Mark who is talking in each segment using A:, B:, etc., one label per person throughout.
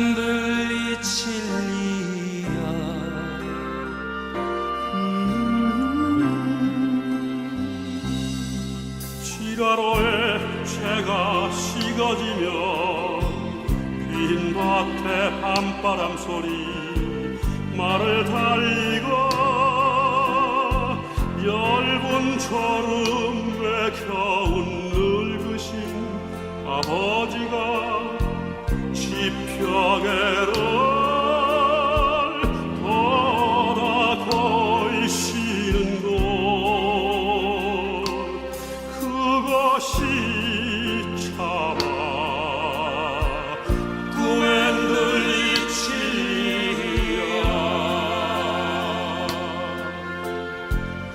A: 꿈엔 들리 진리야
B: 지가로에 채가 식어지며 빈 밭에 밤바람 소리 말을 달리고 얇은 졸음에 겨운 늙으신 아버지가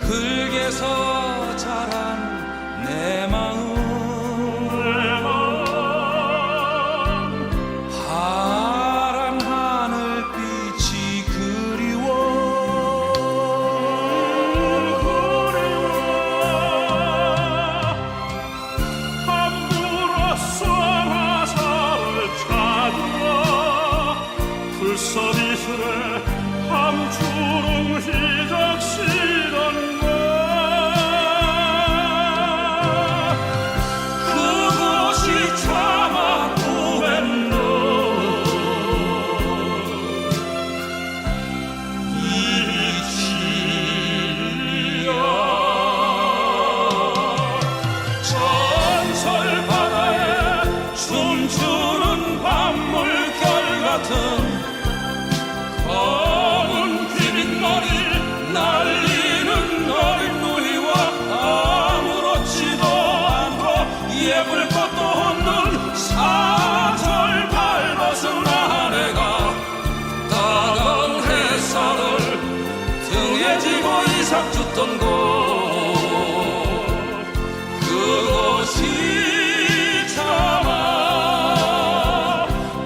A: 흙에서 자란 내 마음
B: 就是 줬던 곳. 그것이 참아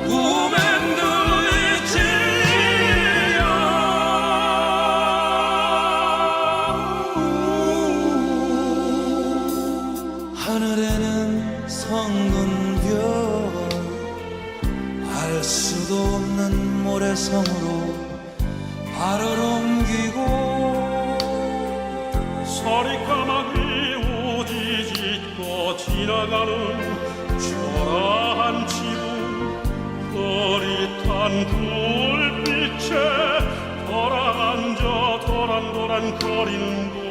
B: 꿈엔 들리지요.
A: 하늘에는 성근 별 알 수도 없는 모래성으로 발을 옮기고
B: 서리 까마귀 우지짓고 지나가는 초라한 지붕 흐릿한 불빛에 돌아앉아 도란도란 거리는 곳